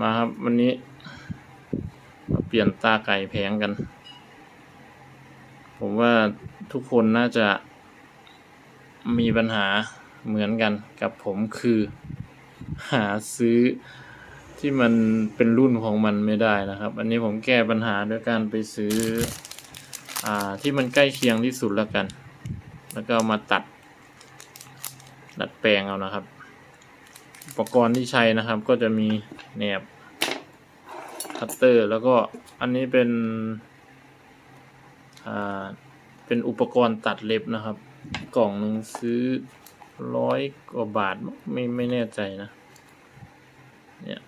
มาครับวันนี้มาเปลี่ยนตาไก่แพงกัน ผมว่าทุกคนน่าจะมีปัญหาเหมือนกันกับผมคือ หาซื้อที่มันเป็นรุ่นของมันไม่ได้นะครับ อันนี้ผมแก้ปัญหาด้วยการไปซื้ออ่าที่มันใกล้เคียงที่สุดแล้วกัน แล้วก็มาตัดดัดแปลงเอานะครับ อุปกรณ์ที่ใช้นะครับ ก็จะมีแหนบคัตเตอร์ แล้วก็อันนี้เป็นอ่าเป็นอุปกรณ์ตัดเล็บนะครับ กล่องหนึ่งซื้อร้อยกว่าบาทมั้งไม่ไม่แน่ใจนะเนี่ย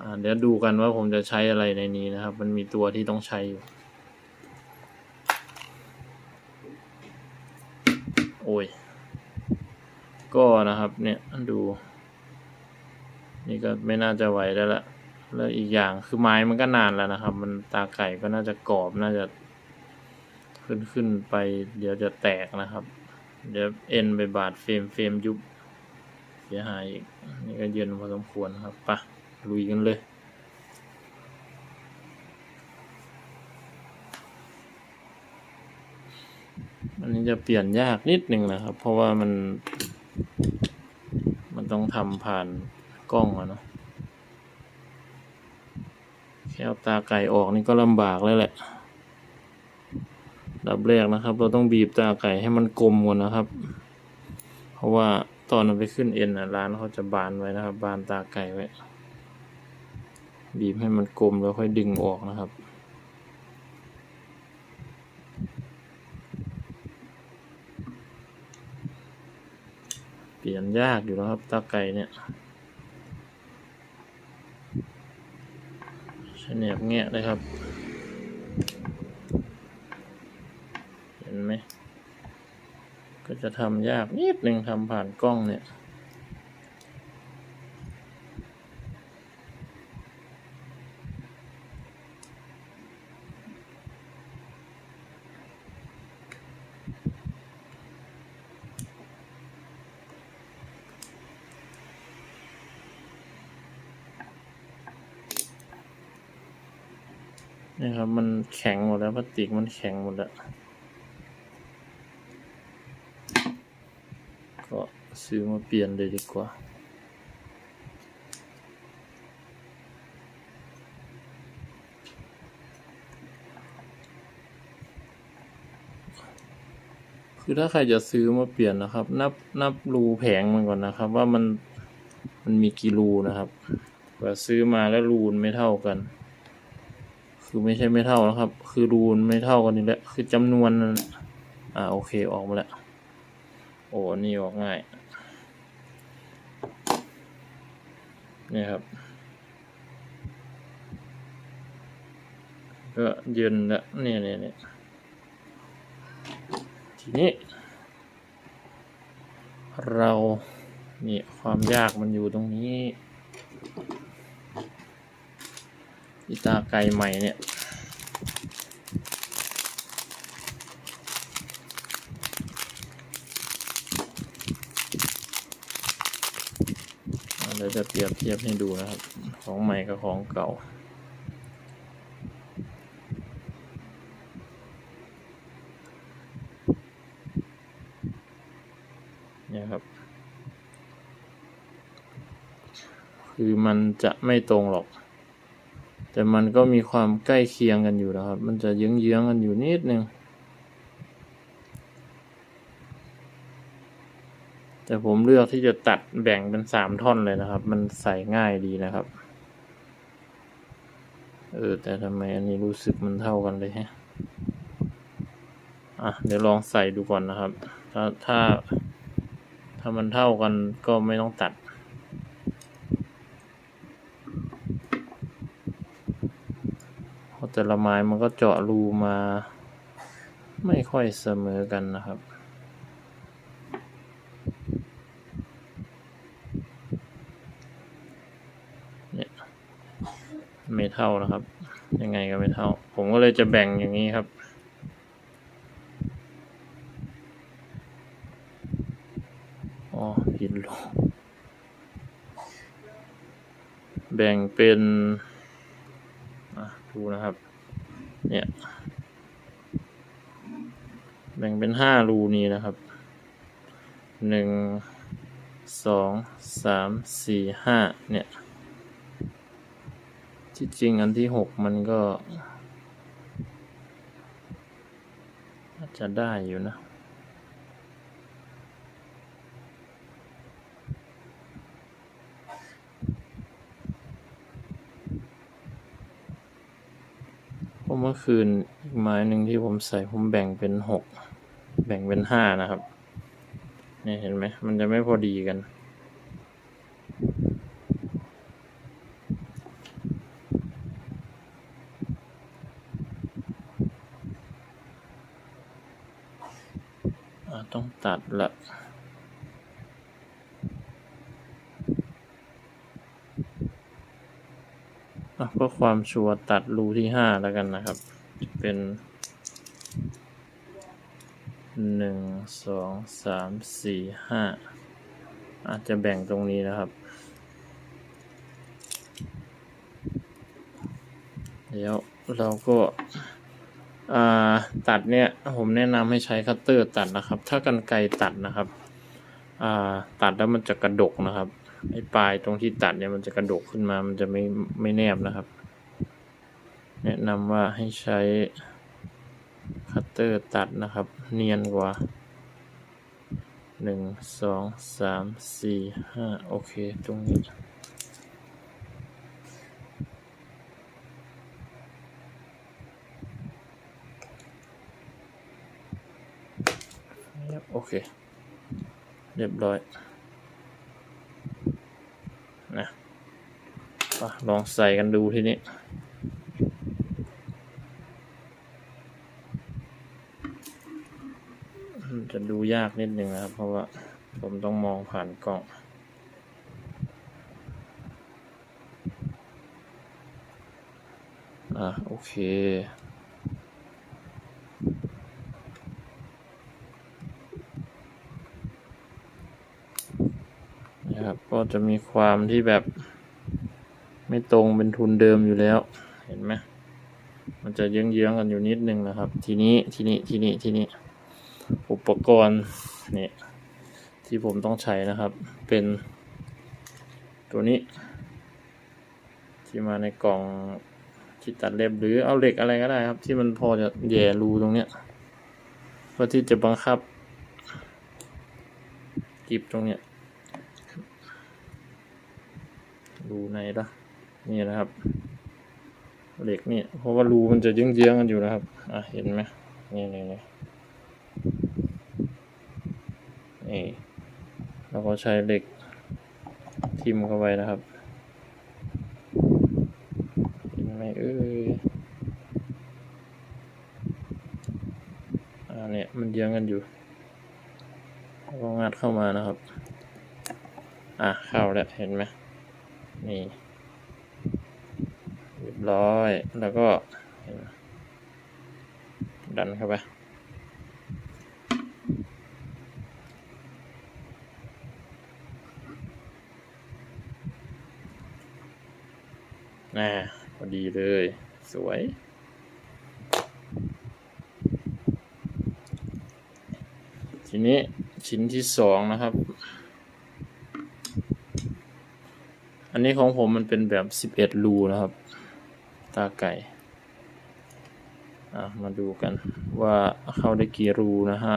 อ่าเดี๋ยวดูกันว่าผมจะใช้อะไรในนี้นะครับ มันมีตัวที่ต้องใช้อยู่ โอ้ย ก็นะครับเนี่ยดู นี่ก็ไม่น่าจะไหวแล้วละแล้วอีกอย่างคือไม้มันก็นานแล้วนะครับ มันตาไก่ก็น่าจะกรอบน่าจะ ขึ้นขึ้นไป เดี๋ยวจะแตกนะครับ เดี๋ยวเอ็นไปบาดเฟรมเฟรมยุบเสียหายอีก นี่ก็เย็นพอสมควรครับปะลุยกันเลยอันนี้จะเปลี่ยนยากนิดหนึ่งนะครับ เพราะว่ามัน มันต้องทำผ่าน กล้องอะเนาะแค่เอาตาไก่ออกนี่ก็ลำบากแล้วแหละดับแรกนะครับ เราต้องบีบตาไก่ให้มันกลมก่อนนะครับ เพราะว่าตอนมันไปขึ้นเอ็นอะร้านเขาจะบานไว้นะครับ บานตาไก่ไว้ บีบให้มันกลมแล้วค่อยดึงออกนะครับเปลี่ยนยากอยู่แล้วครับตาไก่เนี่ยใช้ แหนบแงะเลยครับ เห็นไหม ก็จะทำยากนิดหนึ่งทำผ่านกล้องเนี่ย นี่ครับ มันแข็งหมดแล้วพลาสติกมันแข็งหมดแล้ว ก็ซื้อมาเปลี่ยนเลยดีกว่าคือถ้าใครจะซื้อมาเปลี่ยนนะครับ นับนับรูแผงมันก่อนนะครับ ว่ามันมันมีกี่รูนะครับเผื่อซื้อมาแล้วรูนไม่เท่ากัน คือไม่ใช่ไม่เท่านะครับ คือรูนไม่เท่ากันนี่แหละคือจำนวนนั้นอ่าโอเคออกมาแล้วโอ้นี่ออกง่ายนี่ครับก็เย็นล้วเนี่ยเนี่ยเนี่ยทีนี้ เรานี่ความยากมันอยู่ตรงนี้ อีตาไก่ใหม่เนี่ยเดี๋ยวจะเปรียบเทียบให้ดูนะครับ ของใหม่กับของเก่าเนี่ยครับ คือมันจะไม่ตรงหรอก แต่มันก็มีความใกล้เคียงกันอยู่นะครับ มันจะเยื้องๆกันอยู่นิดนึง แต่ผมเลือกที่จะตัดแบ่งเป็นสามท่อนเลยนะครับ มันใส่ง่ายดีนะครับ เออ แต่ทำไมอันนี้รู้สึกมันเท่ากันเลยฮะอะ เดี๋ยวลองใส่ดูก่อนนะครับ ถ้าถ้าถ้ามันเท่ากันก็ไม่ต้องตัด เพราะ แต่ละไม้มันก็เจาะรูมา ไม่ค่อยเสมอกันนะครับเนี่ยไม่เท่านะครับ ยังไงก็ไม่เท่า ผมก็เลยจะแบ่งอย่างนี้ครับอ๋อผิดรูแบ่งเป็นดูนะครับ เนี่ย แบ่งเป็นห้ารูนี้นะครับหนึ่งสองสามสี่ห้าเนี่ยที่จริงอันที่หกมันก็อาจจะได้อยู่นะ เพราะเมื่อคืนอีกไม้หนึ่งที่ผมใส่ผมแบ่งเป็นหกแบ่งเป็นห้านะครับเนี่ยเห็นไหมมันจะไม่พอดีกัน ต้องตัดละ อะ เพื่อความชัวร์ตัดรูที่ห้าแล้วกันนะครับจะเป็นหนึ่งสองสามสี่ห้าอาจจะแบ่งตรงนี้นะครับ เดี๋ยวเราก็อ่าตัดเนี่ยผมแนะนำให้ใช้คัตเตอร์ตัดนะครับ ถ้ากันไกรตัดนะครับอ่าตัดแล้วมันจะกระดกนะครับ ไอ้ปลายตรงที่ตัดเนี่ยมันจะกระดกขึ้นมา มันจะไม่ไม่แนบนะครับ แนะนำว่าให้ใช้คัตเตอร์ตัดนะครับ เนียนกว่าหนึ่งสองสามสี่ห้าโอเค ตรงนี้โอเค เรียบร้อย นะอะ ลองใส่กันดูทีนี้จะดูยากนิดนึงนะครับ เพราะว่าผมต้องมองผ่านกล้องอะโอเคนะครับก็จะมีความที่แบบ ไม่ตรงเป็นทุนเดิมอยู่แล้ว เห็นไหมมันจะเยื้องๆกันอยู่นิดนึงนะครับ ทีนี้ทีนี้ทีนี้ทีนี้อุปกรณ์นี่ที่ผมต้องใช้นะครับ เป็นตัวนี้ ที่มาในกล่องที่ตัดเล็บหรือเอาเหล็กอะไรก็ได้ครับ ที่มันพอจะแย่รูตรงเนี้ยเพื่อที่จะบังคับกิบตรงเนี้ยรูในละ นี่นะครับ เหล็กนี่เพราะว่ารูมันจะเยื้องๆกันอยู่นะครับ อะเห็นไหมนี่นี่นี่นี่เราก็ใช้เหล็กทิมเข้าไปนะครับเห็นไหมเอ้ยอ่าเนี่ยมันเยื้องกันอยู่แล้วก็งัดเข้ามานะครับ อะเข้าแล้วเห็นไหมนี่ ร้อย แล้วก็เห็นไหมดันเข้าไป น่าพอดีเลย สวย ทีนี้ชิ้นที่สองนะครับอันนี้ของผมมันเป็นแบบสิบเอ็ดรูนะครับ ตาไก่มาดูกันว่าเข้าได้กี่รูนะฮะ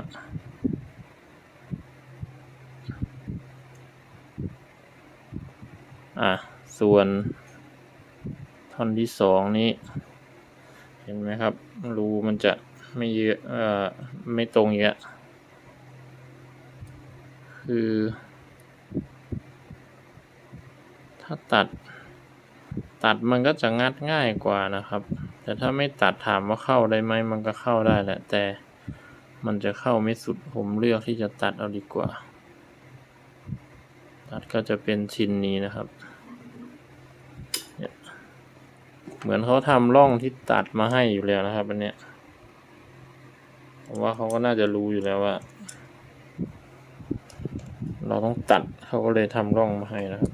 อะส่วนท่อนที่สองนี้ เห็นไหมครับ รูมันจะไม่เยอะเอ่อไม่ตรงเยอะคือ ถ้าตัด ตัดมันก็จะงัดง่ายกว่านะครับ แต่ถ้าไม่ตัดถามว่าเข้าได้ไหมมันก็เข้าได้แหละ แต่มันจะเข้าไม่สุดผมเลือกที่จะตัดเอาดีกว่า ตัดก็จะเป็นชิ้นนี้นะครับ เหมือนเขาทำร่องที่ตัดมาให้อยู่แล้วนะครับอันเนี้ยผมว่าเขาก็น่าจะรู้อยู่แล้วว่า เราต้องตัดเขาก็เลยทำร่องมาให้นะครับ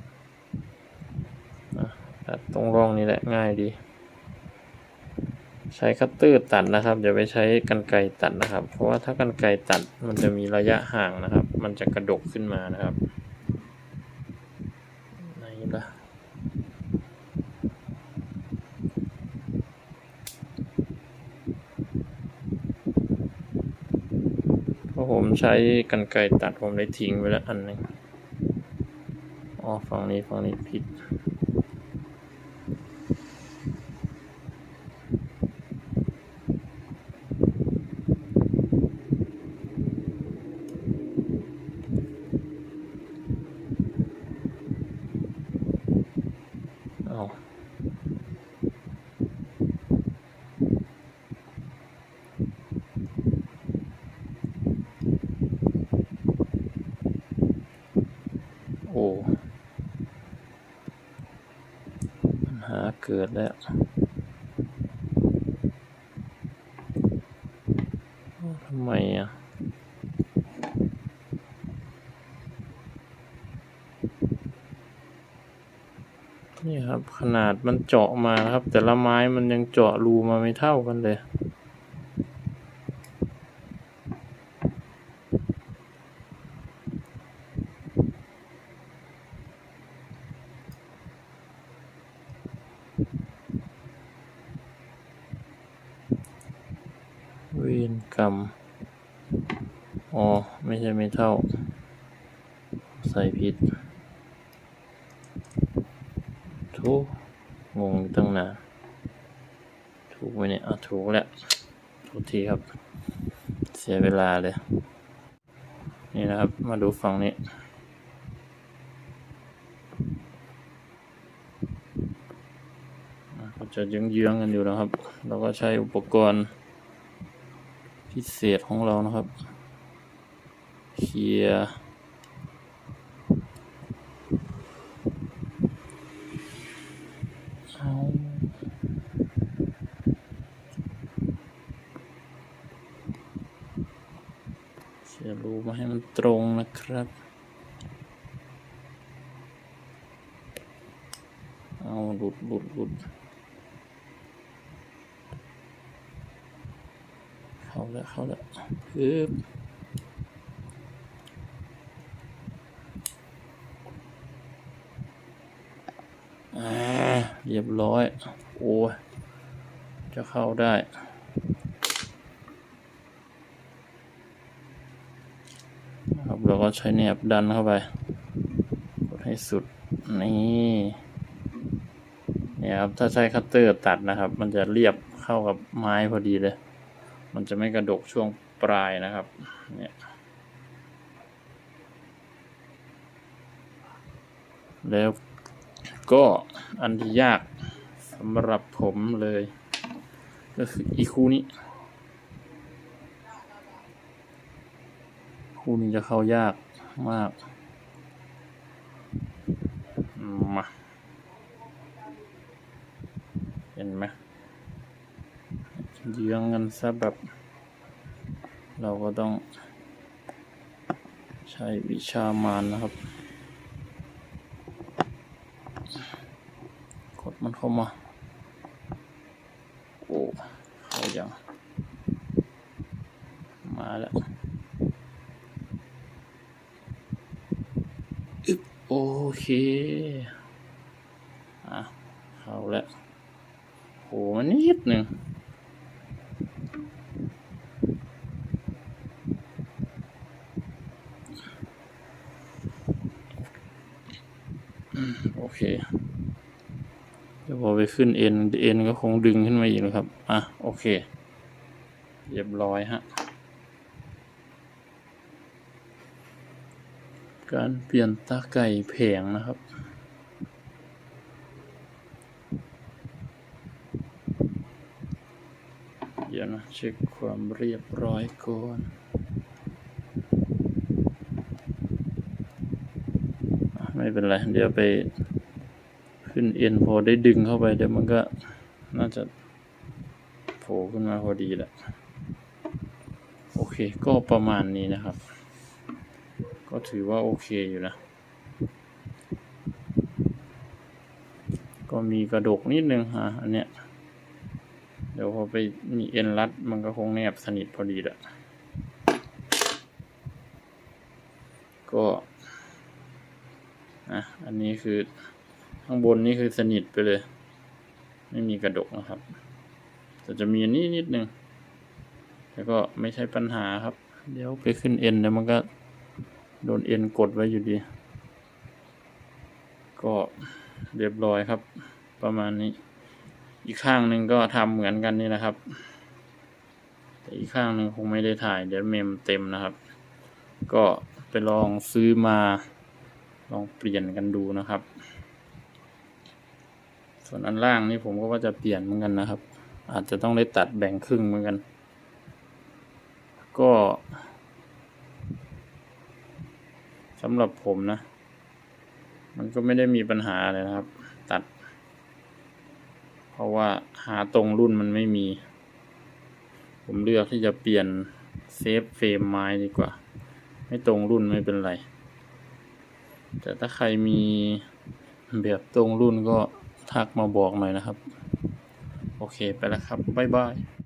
ตัดตรงร่องนี้แหละง่ายดี ใช้คัตเตอร์ตัดนะครับอย่าไปใช้กรรไกรตัดนะครับ เพราะว่าถ้ากรรไกรตัดมันจะมีระยะห่างนะครับ มันจะกระดกขึ้นมานะครับไหนล่ะเพราะผมใช้กรรไกรตัดผมได้ทิ้งไว้แล้วอันหนึ่งอ๋อฝั่งนี้ฝั่งนี้ผิด เอาโอ้ปัญหาเกิดแล้วเอ้าทำไมอะ นี่ครับ ขนาดมันเจาะมาครับ แต่ละไม้มันยังเจาะรูมาไม่เท่ากันเลยเวรกรรม อ๋อ ไม่ใช่ไม่เท่า ใส่ผิด ถูกงงตั้งนานถูกไหมเนี่ยอะถูกแล้วทุกทีครับ เสียเวลาเลย นี่นะครับ มาดูฝั่งนี้อะก็จะเยื้องๆกันอยู่นะครับ เราก็ใช้อุปกรณ์ พิเศษของเรานะครับ เคลียร์ เอาเสียรูมาให้มันตรงนะครับ เอาหลุดหลุดหลุดเข้าแล้วเข้าแล้วปึ๊บอ่า เรียบร้อย โอ้จะเข้าได้ ครับเราก็ใช้แนบดันเข้าไป กดให้สุด นี่เนี่ยครับ ถ้าใช้คัตเตอร์ตัดนะครับ มันจะเรียบเข้ากับไม้พอดีเลย มันจะไม่กระดกช่วงปลายนะครับ เนี่ยแล้ว ก็อันที่ยากสำหรับผมเลย ก็คืออีคู่นี้ คู่นี้จะเข้ายากมากมาเห็นไหมเยื้องกันซะแบบ เราก็ต้องใช้วิชามานนะครับ กด มันเข้ามา โอ้เข้ายังมาแล้วอึบโอเคอะเข้าแล้วโหมันนิดหนึ่ง โอเค เดี๋ยวพอไป ขึ้นเอ็นเอ็นก็คงดึงขึ้นมาอีกนะครับ อะ โอเค เรียบร้อยฮะ การเปลี่ยนตาไก่แผงนะครับเดี๋ยวนะเช็คความเรียบร้อยก่อนไม่เป็นไร เดี๋ยวไป ขึ้นเอ็นพอได้ดึงเข้าไปเดี๋ยวมันก็น่าจะโผล่ขึ้นมาพอดีแหละโอเคก็ประมาณนี้นะครับ ก็ถือว่าโอเคอยู่นะ ก็มีกระดกนิดนึงอะอันเนี้ยเดี๋ยวพอไปมีเอ็นรัดมันก็คงแนบสนิทพอดีแหละก็อะอันนี้คือ ข้างบนนี่คือสนิทไปเลย ไม่มีกระดกนะครับ แต่จะมีนนี้นิดนึงแต่ก็ไม่ใช่ปัญหาครับ เดี๋ยวไปขึ้นเอ็นแล้วมันก็โดนเอ็นกดไว้อยู่ดี ก็เรียบร้อยครับ ประมาณนี้ อีกข้างหนึ่งก็ทำเหมือนกันนี่นะครับ แต่อีกข้างหนึ่งคงไม่ได้ถ่าย เดี๋ยวเมมเต็มนะครับ ก็ไปลองซื้อมาลองเปลี่ยนกันดูนะครับ ส่วนอันล่างนี่ผมก็ว่าจะเปลี่ยนเหมือนกันนะครับ อาจจะต้องได้ตัดแบ่งครึ่งเหมือนกัน ก็สำหรับผมนะ มันก็ไม่ได้มีปัญหาเลยนะครับ ตัด เพราะว่าหาตรงรุ่นมันไม่มี ผมเลือกที่จะเปลี่ยนเซฟเฟรมไม้ดีกว่า ไม่ตรงรุ่นไม่เป็นไร แต่ถ้าใครมีแบบตรงรุ่นก็ ทักมาบอกหน่อยนะครับ โอเคไปแล้วครับ บ๊ายบาย